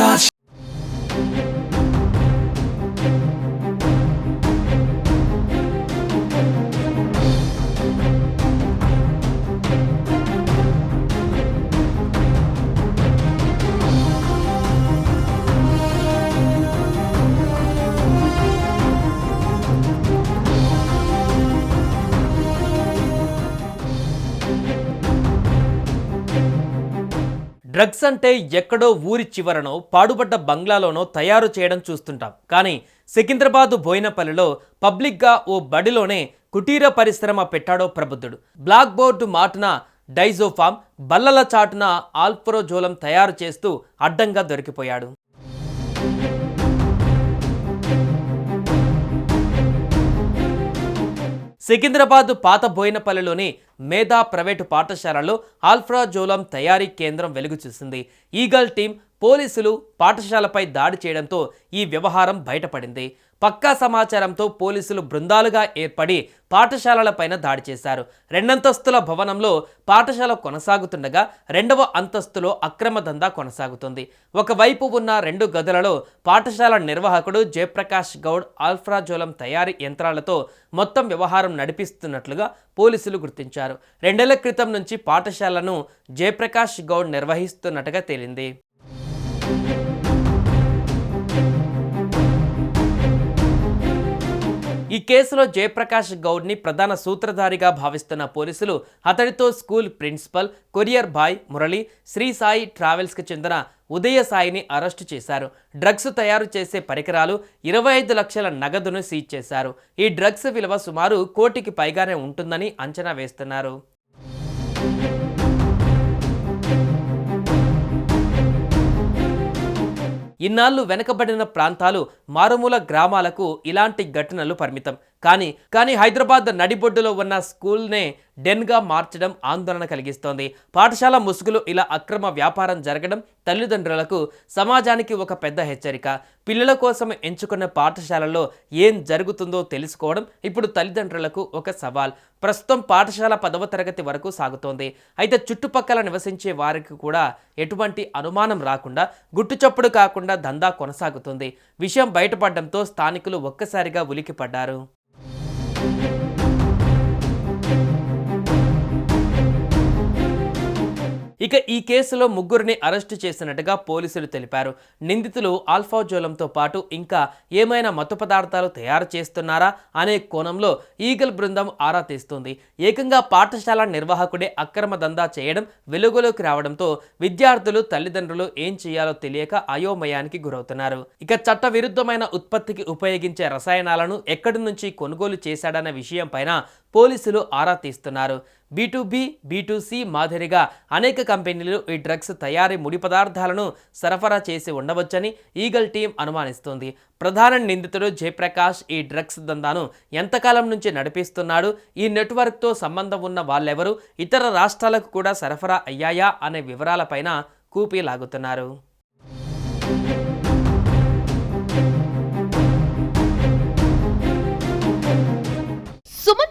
saç thank you drugs అంటే ఎక్కడో ఊరి చివరనో పాడుబడ్డ బంగ్లాలోనో తయారు చేయడం చూస్తుంటాం. కానీ సికింద్రాబాదు బోయినపల్లిలో పబ్లిక్గా ఓ బడిలోనే కుటీర పరిశ్రమ పెట్టాడో ప్రబుద్ధుడు. బ్లాక్ బోర్డు మాటున డైజోఫామ్ బల్లల చాటున ఆల్ఫ్రోజోలం తయారు చేస్తూ అడ్డంగా దొరికిపోయాడు. సికింద్రాబాద్ పాత బోయినపల్లిలోని మేధా ప్రైవేటు పాఠశాలలో ఆల్ఫ్రాజోలం తయారీ కేంద్రం వెలుగు చూసింది. ఈగల్ టీం పోలీసులు పాఠశాలపై దాడి చేయడంతో ఈ వ్యవహారం బయటపడింది. పక్కా సమాచారంతో పోలీసులు బృందాలుగా ఏర్పడి పాఠశాలలపైన దాడి చేశారు. రెండంతస్తుల భవనంలో పాఠశాల కొనసాగుతుండగా రెండవ అంతస్తులో అక్రమ దందా కొనసాగుతుంది. ఒకవైపు ఉన్న రెండు గదులలో పాఠశాల నిర్వాహకుడు జయప్రకాష్ గౌడ్ ఆల్ఫ్రాజోలం తయారీ యంత్రాలతో మొత్తం వ్యవహారం నడిపిస్తున్నట్లుగా పోలీసులు గుర్తించారు. రెండేళ్ళ క్రితం నుంచి పాఠశాలను జయప్రకాష్ గౌడ్ నిర్వహిస్తున్నట్టుగా తేలింది. ఈ కేసులో జయప్రకాష్ గౌడ్ని ప్రధాన సూత్రధారిగా భావిస్తున్న పోలీసులు అతడితో school principal courier boy Murali Sri Sai ట్రావెల్స్కి చెందిన ఉదయ సాయిని అరెస్టు చేశారు. డ్రగ్స్ తయారు చేసే పరికరాలు ఇరవై ఐదు లక్షల నగదును సీజ్ చేశారు. ఈ డ్రగ్స్ విలువ సుమారు కోటికి పైగానే ఉంటుందని అంచనా వేస్తున్నారు. ఇన్నాళ్ళు వెనకబడిన ప్రాంతాలు మారుమూల గ్రామాలకు ఇలాంటి ఘటనలు పరిమితం. కానీ కానీ హైదరాబాద్ నడిబొడ్డులో ఉన్న స్కూల్నే డెన్గా మార్చడం ఆందోళన కలిగిస్తోంది. పాఠశాల ముసుగులు ఇలా అక్రమ వ్యాపారం జరగడం తల్లిదండ్రులకు సమాజానికి ఒక పెద్ద హెచ్చరిక. పిల్లల కోసం ఎంచుకున్న పాఠశాలలో ఏం జరుగుతుందో తెలుసుకోవడం ఇప్పుడు తల్లిదండ్రులకు ఒక సవాల్. ప్రస్తుతం పాఠశాల పదవ తరగతి వరకు సాగుతోంది. అయితే చుట్టుపక్కల నివసించే వారికి కూడా ఎటువంటి అనుమానం రాకుండా గుట్టుచప్పుడు కాకుండా దందా కొనసాగుతుంది. విషయం బయటపడడంతో స్థానికులు ఒక్కసారిగా ఉలికిపడ్డారు ఇక ఈ కేసులో ముగ్గురిని అరెస్టు చేసినట్టుగా పోలీసులు తెలిపారు. నిందితులు ఆల్ఫాజోలంతో పాటు ఇంకా ఏమైనా మత్తు పదార్థాలు తయారు చేస్తున్నారా అనే కోణంలో ఈగల్ బృందం ఆరా తీస్తుంది. ఏకంగా పాఠశాల నిర్వాహకుడే అక్రమ దందా చేయడం వెలుగులోకి రావడంతో విద్యార్థులు తల్లిదండ్రులు ఏం చేయాలో తెలియక అయోమయానికి గురవుతున్నారు. ఇక చట్ట విరుద్ధమైన ఉత్పత్తికి ఉపయోగించే రసాయనాలను ఎక్కడి నుంచి కొనుగోలు చేశాడన్న విషయం పైన పోలీసులు ఆరా తీస్తున్నారు. బీ టు మాదిరిగా అనేక కంపెనీలు ఈ డ్రగ్స్ తయారీ ముడి పదార్థాలను సరఫరా చేసి ఉండవచ్చని ఈగల్ టీం అనుమానిస్తోంది. ప్రధాన నిందితుడు జయప్రకాష్ ఈ డ్రగ్స్ దందాను ఎంతకాలం నుంచి నడిపిస్తున్నాడు? ఈ నెట్వర్క్తో సంబంధం ఉన్న వాళ్ళెవరు? ఇతర రాష్ట్రాలకు కూడా సరఫరా అయ్యాయా? అనే వివరాలపైన కూపీ లాగుతున్నారు.